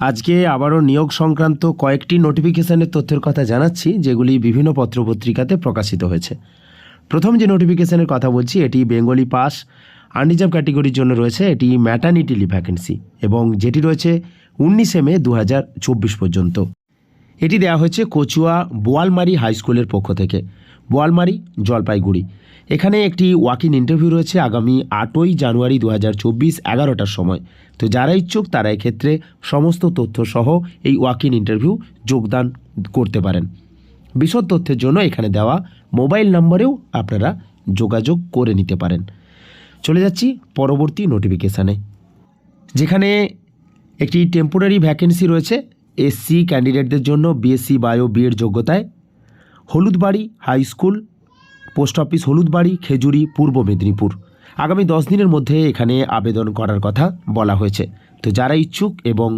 আজকে আবারও নিয়োগ সংক্রান্ত কয়েকটি নোটিফিকেশনের তথ্যের কথা জানাচ্ছি, যেগুলি বিভিন্ন পত্রপত্রিকাতে প্রকাশিত হয়েছে। প্রথম যে নোটিফিকেশনের কথা বলছি, এটি বেঙ্গলি পাস, আনরিজার্ভ ক্যাটেগরির জন্য রয়েছে, এটি ম্যাটার্নিটি লিভ ভ্যাকেন্সি এবং যেটি রয়েছে উনিশে মে দু হাজার চব্বিশ পর্যন্ত। এটি দেওয়া হয়েছে কচুয়া বোয়ালমারি হাই স্কুলের পক্ষ থেকে। বোয়ালমারি, জলপাইগুড়ি। এখানে একটি ওয়াক ইন ইন্টারভিউ রয়েছে আগামী আটই জানুয়ারি দু হাজার চব্বিশ এগারোটার সময়। তো যারা ইচ্ছুক তারা এক্ষেত্রে সমস্ত তথ্য সহ এই ওয়াক ইন ইন্টারভিউ যোগদান করতে পারেন। বিশদ তথ্যের জন্য এখানে দেওয়া মোবাইল নম্বরেও আপনারা যোগাযোগ করে নিতে পারেন। চলে যাচ্ছি পরবর্তী নোটিফিকেশানে যেখানে একটি টেম্পোরারি ভ্যাকেন্সি রয়েছে এসসি ক্যান্ডিডেটদের জন্য বিএসসি বায়ো বিএড যোগ্যতায়। Haludbari high school post office Haludbari, Khejuri, পূর্ব মেদিনীপুর। আগামী দশ দিনের মধ্যে এখানে আবেদন করার কথা বলা হয়েছে। তো যারা ইচ্ছুক এবং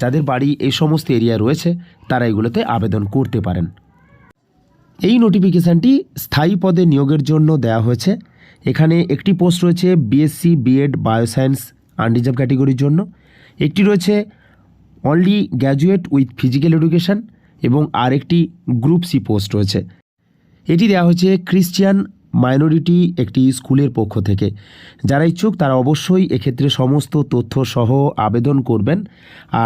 যাদের বাড়ি এই সমস্ত এরিয়া রয়েছে, তারা এগুলোতে আবেদন করতে পারেন। এই নোটিফিকেশানটি স্থায়ী পদে নিয়োগের জন্য দেওয়া হয়েছে। এখানে একটি পোস্ট রয়েছে বিএসসি বিএড বায়োসায়েন্স আনরিজার্ভ ক্যাটেগরির জন্য। একটি রয়েছে only graduate with physical education এবং আরেকটি গ্রুপ সি পোস্ট রয়েছে। এটি দেওয়া হয়েছে ক্রিশ্চিয়ান মাইনরিটি একটি স্কুলের পক্ষ থেকে। যারা ইচ্ছুক তারা অবশ্যই এক্ষেত্রে সমস্ত তথ্য সহ আবেদন করবেন।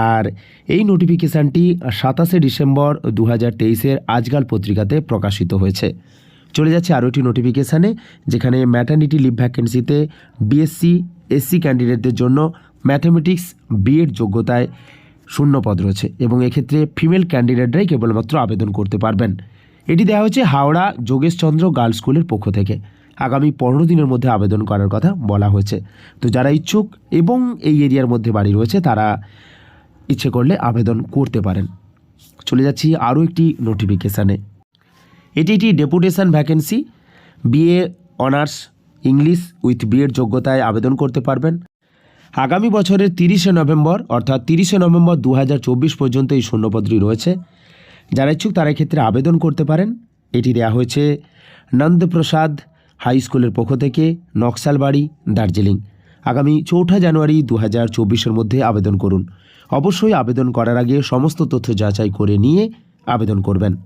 আর এই নোটিফিকেশানটি সাতাশে ডিসেম্বর দু হাজার তেইশের আজকাল পত্রিকাতে প্রকাশিত হয়েছে। চলে যাচ্ছে আরও একটি নোটিফিকেশানে, যেখানে ম্যাটার্নিটি লিভ ভ্যাকেন্সিতে বিএসসি এসসি ক্যান্ডিডেটদের জন্য ম্যাথামেটিক্স বিএড যোগ্যতায় শূন্যপদ রয়েছে এবং এক্ষেত্রে ফিমেল ক্যান্ডিডেটরাই কেবলমাত্র আবেদন করতে পারবেন। এটি দেওয়া হয়েছে হাওড়া যোগেশচন্দ্র গার্লস স্কুলের পক্ষ থেকে। আগামী পনেরো দিনের মধ্যে আবেদন করার কথা বলা হয়েছে। তো যারা ইচ্ছুক এবং এই এরিয়ার মধ্যে বাড়ি রয়েছে, তারা ইচ্ছে করলে আবেদন করতে পারেন। চলে যাচ্ছি আরও একটি নোটিফিকেশানে এটি একটি deputation vacancy BA honours English with BEd যোগ্যতায় আবেদন করতে পারবেন। আগামী বছরের তিরিশে নভেম্বর, অর্থাৎ তিরিশে নভেম্বর দু হাজার চব্বিশ পর্যন্ত এই শূন্যপদটি রয়েছে। যারা ইচ্ছুক তারা এক্ষেত্রে আবেদন করতে পারেন। এটি দেয়া হয়েছে নন্দপ্রসাদ হাই স্কুলের পক্ষ থেকে, নকশালবাড়ি, দার্জিলিং। আগামী চৌঠা জানুয়ারি দু হাজার চব্বিশের মধ্যে আবেদন করুন। অবশ্যই আবেদন করার আগে সমস্ত তথ্য যাচাই করে নিয়ে আবেদন করবেন।